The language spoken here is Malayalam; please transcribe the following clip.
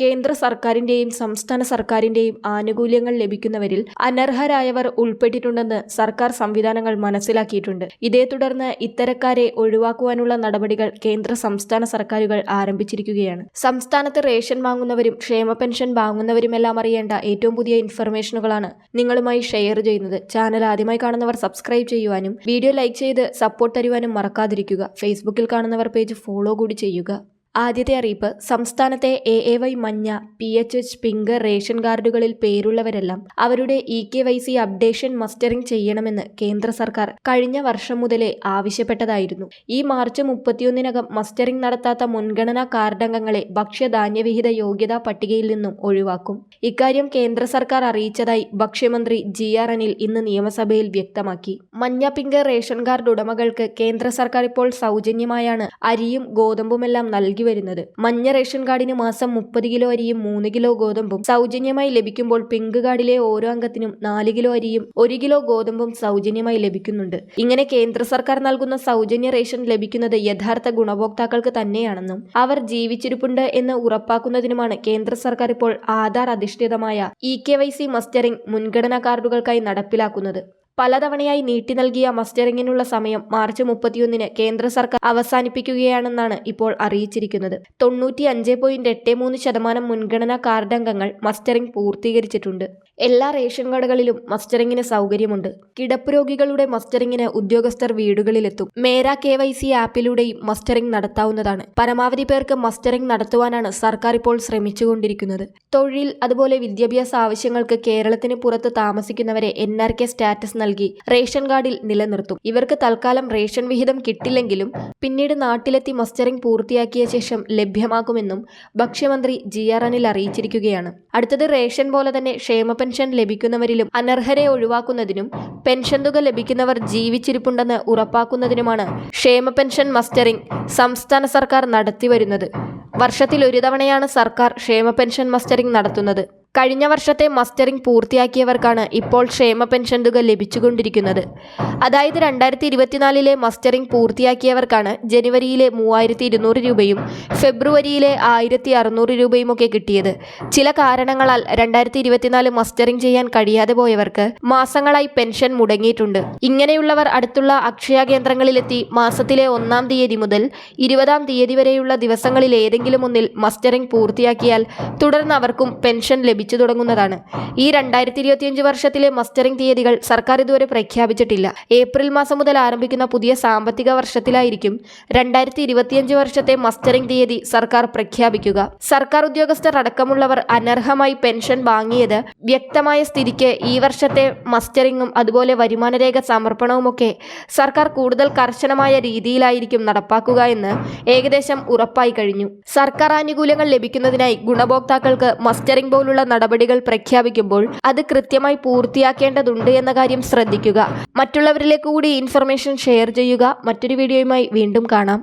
കേന്ദ്ര സർക്കാരിന്റെയും സംസ്ഥാന സർക്കാരിന്റെയും ആനുകൂല്യങ്ങൾ ലഭിക്കുന്നവരിൽ അനർഹരായവർ ഉൾപ്പെട്ടിട്ടുണ്ടെന്ന് സർക്കാർ സംവിധാനങ്ങൾ മനസ്സിലാക്കിയിട്ടുണ്ട്. ഇതേ തുടർന്ന് ഇത്തരക്കാരെ ഒഴിവാക്കുവാനുള്ള നടപടികൾ കേന്ദ്ര സംസ്ഥാന സർക്കാരുകൾ ആരംഭിച്ചിരിക്കുകയാണ്. സംസ്ഥാനത്ത് റേഷൻ വാങ്ങുന്നവരും ക്ഷേമ പെൻഷൻ വാങ്ങുന്നവരുമെല്ലാം അറിയേണ്ട ഏറ്റവും പുതിയ ഇൻഫർമേഷനുകളാണ് നിങ്ങളുമായി ഷെയർ ചെയ്യുന്നത്. ചാനൽ ആദ്യമായി കാണുന്നവർ സബ്സ്ക്രൈബ് ചെയ്യുവാനും വീഡിയോ ലൈക്ക് ചെയ്ത് സപ്പോർട്ട് തരുവാനും മറക്കാതിരിക്കുക. ഫേസ്ബുക്കിൽ കാണുന്നവർ പേജ് ഫോളോ കൂടി ചെയ്യുക. ആദ്യത്തെ അറിയിപ്പ്. സംസ്ഥാനത്തെ എ എ വൈ മഞ്ഞ P H H pink ration കാർഡുകളിൽ പേരുള്ളവരെല്ലാം അവരുടെ E K Y C updation mustering ചെയ്യണമെന്ന് കേന്ദ്ര സർക്കാർ കഴിഞ്ഞ വർഷം മുതലേ ആവശ്യപ്പെട്ടതായിരുന്നു. ഈ മാർച്ച് മുപ്പത്തിയൊന്നിനകം മസ്റ്ററിംഗ് നടത്താത്ത മുൻഗണനാ കാർഡംഗങ്ങളെ ഭക്ഷ്യധാന്യവിഹിത യോഗ്യതാ പട്ടികയിൽ നിന്നും ഒഴിവാക്കും. ഇക്കാര്യം കേന്ദ്ര സർക്കാർ അറിയിച്ചതായി ഭക്ഷ്യമന്ത്രി ജി ആർ അനിൽ ഇന്ന് നിയമസഭയിൽ വ്യക്തമാക്കി. മഞ്ഞ പിങ്ക് റേഷൻ കാർഡ് ഉടമകൾക്ക് കേന്ദ്ര സർക്കാർ ഇപ്പോൾ സൗജന്യമായാണ് അരിയും ഗോതമ്പുമെല്ലാം നൽകി വരുന്നത്. മഞ്ഞ റേഷൻ കാർഡിന് മാസം മുപ്പത് കിലോ അരിയും മൂന്ന് കിലോ ഗോതമ്പും സൗജന്യമായി ലഭിക്കുമ്പോൾ പിങ്ക് കാർഡിലെ ഓരോ അംഗത്തിനും നാല് കിലോ അരിയും ഒരു കിലോ ഗോതമ്പും സൗജന്യമായി ലഭിക്കുന്നുണ്ട്. ഇങ്ങനെ കേന്ദ്ര സർക്കാർ നൽകുന്ന സൗജന്യ റേഷൻ ലഭിക്കുന്നത് യഥാർത്ഥ ഗുണഭോക്താക്കൾക്ക് തന്നെയാണെന്നും അവർ ജീവിച്ചിരിപ്പുണ്ട് എന്ന് ഉറപ്പാക്കുന്നതിനുമാണ് കേന്ദ്ര സർക്കാർ ഇപ്പോൾ ആധാർ അധിഷ്ഠിതമായ E K Y C mustering മുൻഗണനാ കാർഡുകൾക്കായി നടപ്പിലാക്കുന്നത്. പലതവണയായി നീട്ടി നൽകിയ മസ്റ്ററിങ്ങിനുള്ള സമയം മാർച്ച് മുപ്പത്തിയൊന്നിന് കേന്ദ്ര സർക്കാർ അവസാനിപ്പിക്കുകയാണെന്നാണ് ഇപ്പോൾ അറിയിച്ചിരിക്കുന്നത്. തൊണ്ണൂറ്റി അഞ്ച് പോയിന്റ് എട്ട് മൂന്ന് ശതമാനം മുൻഗണനാ കാർഡംഗങ്ങൾ മസ്റ്ററിംഗ് പൂർത്തീകരിച്ചിട്ടുണ്ട്. എല്ലാ റേഷൻ കടകളിലും മസ്റ്ററിംഗിന് സൗകര്യമുണ്ട്. കിടപ്പ് രോഗികളുടെ മസ്റ്ററിംഗിന് ഉദ്യോഗസ്ഥർ വീടുകളിലെത്തും. മേര കെ വൈ സി ആപ്പിലൂടെയും മസ്റ്ററിംഗ് നടത്താവുന്നതാണ്. പരമാവധി പേർക്ക് മസ്റ്ററിംഗ് നടത്തുവാനാണ് സർക്കാർ ഇപ്പോൾ ശ്രമിച്ചുകൊണ്ടിരിക്കുന്നത്. തൊഴിൽ അതുപോലെ വിദ്യാഭ്യാസ ആവശ്യങ്ങൾക്ക് കേരളത്തിന് പുറത്ത് താമസിക്കുന്നവരെ എൻ ആർ കെ സ്റ്റാറ്റസ് നൽകി റേഷൻ കാർഡിൽ നിലനിർത്തും. ഇവർക്ക് തൽക്കാലം റേഷൻ വിഹിതം കിട്ടില്ലെങ്കിലും പിന്നീട് നാട്ടിലെത്തി മസ്റ്ററിംഗ് പൂർത്തിയാക്കിയ ശേഷം ലഭ്യമാക്കുമെന്നും ഭക്ഷ്യമന്ത്രി ജി ആർ അനിൽ അറിയിച്ചിരിക്കുകയാണ്. അടുത്തത് റേഷൻ പോലെ തന്നെ ക്ഷേമ പെൻഷൻ ലഭിക്കുന്നവരിലും അനർഹരെ ഒഴിവാക്കുന്നതിനും പെൻഷൻ തുക ലഭിക്കുന്നവർ ജീവിച്ചിരിപ്പുണ്ടെന്ന് ഉറപ്പാക്കുന്നതിനുമാണ് ക്ഷേമ പെൻഷൻ മസ്റ്ററിംഗ് സംസ്ഥാന സർക്കാർ നടത്തിവരുന്നത്. വർഷത്തിൽ ഒരു തവണയാണ് സർക്കാർ ക്ഷേമ പെൻഷൻ മസ്റ്ററിംഗ് നടത്തുന്നത്. കഴിഞ്ഞ വർഷത്തെ മസ്റ്ററിംഗ് പൂർത്തിയാക്കിയവർക്കാണ് ഇപ്പോൾ ക്ഷേമ പെൻഷൻ തുക ലഭിച്ചുകൊണ്ടിരിക്കുന്നത്. അതായത് രണ്ടായിരത്തി ഇരുപത്തിനാലിലെ മസ്റ്ററിംഗ് പൂർത്തിയാക്കിയവർക്കാണ് ജനുവരിയിലെ മൂവായിരത്തി ഇരുന്നൂറ് രൂപയും ഫെബ്രുവരിയിലെ ആയിരത്തി അറുന്നൂറ് രൂപയും ഒക്കെ കിട്ടിയത്. ചില കാരണങ്ങളാൽ രണ്ടായിരത്തി ഇരുപത്തിനാല് മസ്റ്ററിംഗ് ചെയ്യാൻ കഴിയാതെ പോയവർക്ക് മാസങ്ങളായി പെൻഷൻ മുടങ്ങിയിട്ടുണ്ട്. ഇങ്ങനെയുള്ളവർ അടുത്തുള്ള അക്ഷയ കേന്ദ്രങ്ങളിലെത്തി മാസത്തിലെ ഒന്നാം തീയതി മുതൽ ഇരുപതാം തീയതി വരെയുള്ള ദിവസങ്ങളിൽ ഏതെങ്കിലും ഒന്നിൽ മസ്റ്ററിംഗ് പൂർത്തിയാക്കിയാൽ തുടർന്ന് അവർക്കും പെൻഷൻ ലഭിച്ചു തുടങ്ങുന്നതാണ്. ഈ രണ്ടായിരത്തി ഇരുപത്തിയഞ്ച് വർഷത്തിലെ മസ്റ്ററിംഗ് തീയതികൾ സർക്കാർ ഇതുവരെ പ്രഖ്യാപിച്ചിട്ടില്ല. ഏപ്രിൽ മാസം മുതൽ ആരംഭിക്കുന്ന പുതിയ സാമ്പത്തിക വർഷത്തിലായിരിക്കും രണ്ടായിരത്തി ഇരുപത്തിയഞ്ച് വർഷത്തെ മസ്റ്ററിംഗ് തീയതി സർക്കാർ പ്രഖ്യാപിക്കുക. സർക്കാർ ഉദ്യോഗസ്ഥർ അടക്കമുള്ളവർ അനർഹമായി പെൻഷൻ വാങ്ങിയത് വ്യക്തമായ സ്ഥിതിക്ക് ഈ വർഷത്തെ മസ്റ്ററിംഗും അതുപോലെ വരുമാനരേഖ സമർപ്പണവുമൊക്കെ സർക്കാർ കൂടുതൽ കർശനമായ രീതിയിലായിരിക്കും നടപ്പാക്കുക എന്ന് ഏകദേശം ഉറപ്പായി കഴിഞ്ഞു. സർക്കാർ ആനുകൂല്യങ്ങൾ ലഭിക്കുന്നതിനായി ഗുണഭോക്താക്കൾക്ക് മസ്റ്ററിംഗ് പോലുള്ള നടപടികൾ പ്രഖ്യാപിക്കുമ്പോൾ അത് കൃത്യമായി പൂർത്തിയാക്കേണ്ടതുണ്ട് എന്ന കാര്യം ശ്രദ്ധിക്കുക. മറ്റുള്ളവരിലേക്ക് കൂടി ഇൻഫർമേഷൻ ഷെയർ ചെയ്യുക. മറ്റൊരു വീഡിയോയുമായി വീണ്ടും കാണാം.